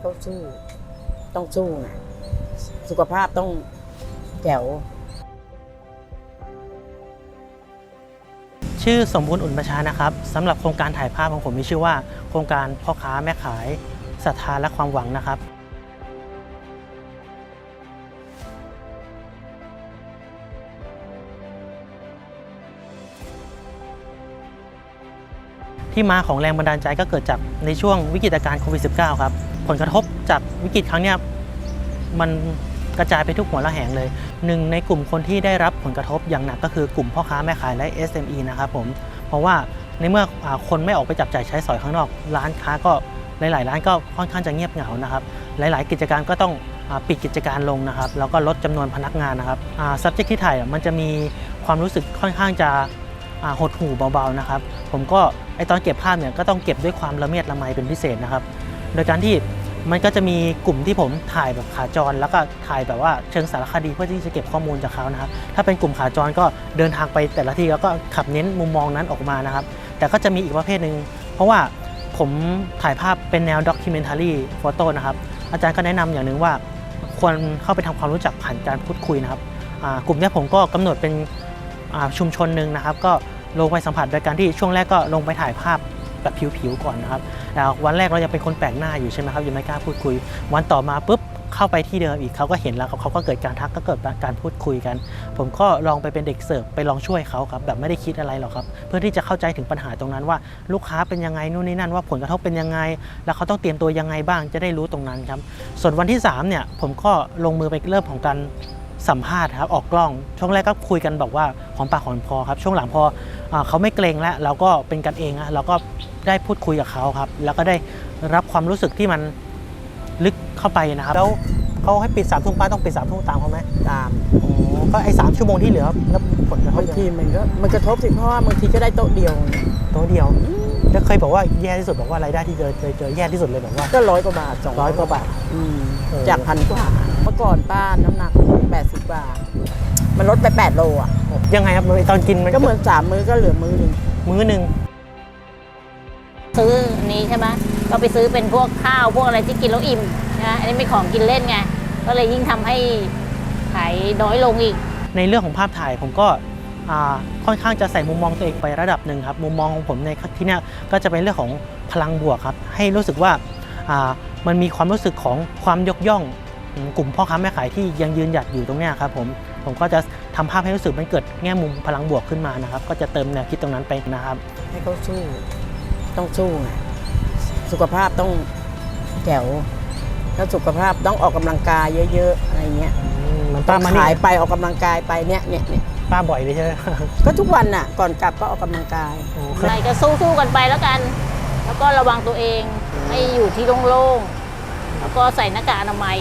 เขาสู้ ต้องสู้นะสุขภาพต้องแจ๋วชื่อสมบูรณ์อุ่นประชานะครับสำหรับโครงการถ่ายภาพของผมมีชื่อว่า โครงการพ่อค้าแม่ขายศรัทธาและความหวังนะครับ ที่มาของแรงบันดาลใจก็เกิดจากในช่วงวิกฤตการณ์โควิด -19 ครับ ผลกระทบจากวิกฤตครั้งนี้มันกระจายไปทุกหัวละแหงเลย หนึ่งในกลุ่มคนที่ได้รับผลกระทบอย่างหนักก็คือกลุ่มพ่อค้าแม่ขายและ SME นะครับผม เพราะว่าในเมื่ออคนไม่ออกไปจับจ่ายใช้สอยข้างนอก ร้านค้าก็หลาย ๆ ร้านก็ค่อนข้างจะเงียบเหงานะครับ หลาย ๆ กิจการก็ต้องอปิดกิจการลงนะครับ แล้วก็ลดจำนวนพนักงานนะครับ subject ที่ถ่ายมันจะมีความรู้สึกค่อนข้างจะ หดหู่เบาๆนะครับ ผมก็ไอตอนเก็บภาพเนี่ยก็ต้องเก็บด้วยความละเมียดละไมเป็นพิเศษนะครับ โดยการที่มันก็จะมีกลุ่มที่ผมถ่ายแบบขาจร แล้วก็ถ่ายแบบว่าเชิงสารคดีเพื่อที่จะเก็บข้อมูลจากเขานะครับ ถ้าเป็นกลุ่มขาจรก็เดินทางไปแต่ละที่แล้วก็ขับเน้นมุมมองนั้นออกมานะครับ แต่ก็จะมีอีกประเภทหนึ่งเพราะว่าผมถ่ายภาพเป็นแนวด็อกิเมนทารีโฟโต้นะครับ อาจารย์ก็แนะนำอย่างหนึ่งว่า ควรเข้าไปทำความรู้จักผ่านการพูดคุยนะครับกลุ่มเนี้ยผมก็กำหนดเป็น ชุมชนหนึ่งนะครับ ก็ลงไปสัมผัสโดยการที่ช่วงแรกก็ลงไปถ่ายภาพแบบผิวๆก่อนนะครับแล้ววันแรกเรายังเป็นคนแปลกหน้าอยู่ใช่ไหมครับยังไม่กล้าพูดคุย วันต่อมาปุ๊บเข้าไปที่เดิมอีกเขาก็เห็นแล้วครับเขาก็เกิดการทักก็เกิดการพูดคุยกัน ผมก็ลองไปเป็นเด็กเสิร์ฟไปลองช่วยเขาครับแบบไม่ได้คิดอะไรหรอกครับ เพื่อที่จะเข้าใจถึงปัญหาตรงนั้นว่า ลูกค้าเป็นยังไงนู่นนี่นั่นว่าผลกระทบเป็นยังไง แล้วเขาต้องเตรียมตัวยังไงบ้างจะได้รู้ตรงนั้นครับส่วนวันที่3เนี่ยผมก็ลงมือไปเริ่มของการ สัมภาษณ์ครับออกกล้อง ช่วงแรกก็คุยกันบอกว่าหอมปากหอมคอครับ ช่วงหลังพออาเขาไม่เกรงแล้วเราก็เป็นกันเองอะเราก็ได้พูดคุยกับเขาครับ แล้วก็ได้รับความรู้สึกที่มันลึกเข้าไปนะครับ แล้วเขาให้ปิดสามทุ่มป้าต้องปิดสามทุ่มตามเขาไหมตามอ๋อก็ไอ้สามชั่วโมงที่เหลือแล้วผลกระทบบางยังทีไงมันก็มันกระทบสิเพราะว่าบางทีก็ได้โต๊ะเดียว โต๊ะเดียว แล้วเคยบอกว่าแย่ที่สุดบอกว่ารายได้ที่เจอเจอเจอแย่ที่สุดเลยแบบว่าก็ร้อยกว่าบาทสองร้อยกว่าบาทอืมเออจากพันกว่าเมื่อก่อนป้าน้ำหนัก80บาทมันลดไป8โลอะ ยังไงครับตอนกินมันก็เหมือนสามมื้อก็เหลือมื้อหนึงมื้อหนึ่งซื้ออันนี้ใช่ไหมก็ไปซื้อเป็นพวกข้าวพวกอะไรที่กินแล้วอิ่มนะอันนี้ไม่ของกินเล่นไง ก็เลยยิ่งทำให้ขายน้อยลงอีก ในเรื่องของภาพถ่ายผมก็อ่า ค่อนข้างจะใส่มุมมองตัวเองไประดับหนึ่งครับมุมมองของผมในที่นี้ก็จะเป็นเรื่องของพลังบวกครับให้รู้สึกว่ามันมีความรู้สึกของความยกย่องกลุ่มพ่อค้าแม่ขายที่ยังยืนหยัดอยู่ตรงนี้ครับผมผมก็จะทำภาพให้รู้สึกมันเกิดแง่มุมพลังบวกขึ้นมานะครับ ก็จะเติมแนวคิดตรงนั้นไปนะครับ ให้เขาสู้ต้องสู้ สุขภาพต้องแจ๋วถ้าสุขภาพต้องออกกำลังกายเยอะๆอะไรเงี้ย ป้าองมานี่ขายไปออกกำลังกายไปเนี่ยเนี่ยเนี่ยป้าบ่อยเลยใช่ไหมก็ทุกวันน่ะ ก่อนกลับก็ออกกำลังกายโอ้อะไรก็สู้ๆกันไปแล้วกัน แล้วก็ระวังตัวเองให้อยู่ที่โล่งๆแล้วก็ใส่หน้ากากอนามัย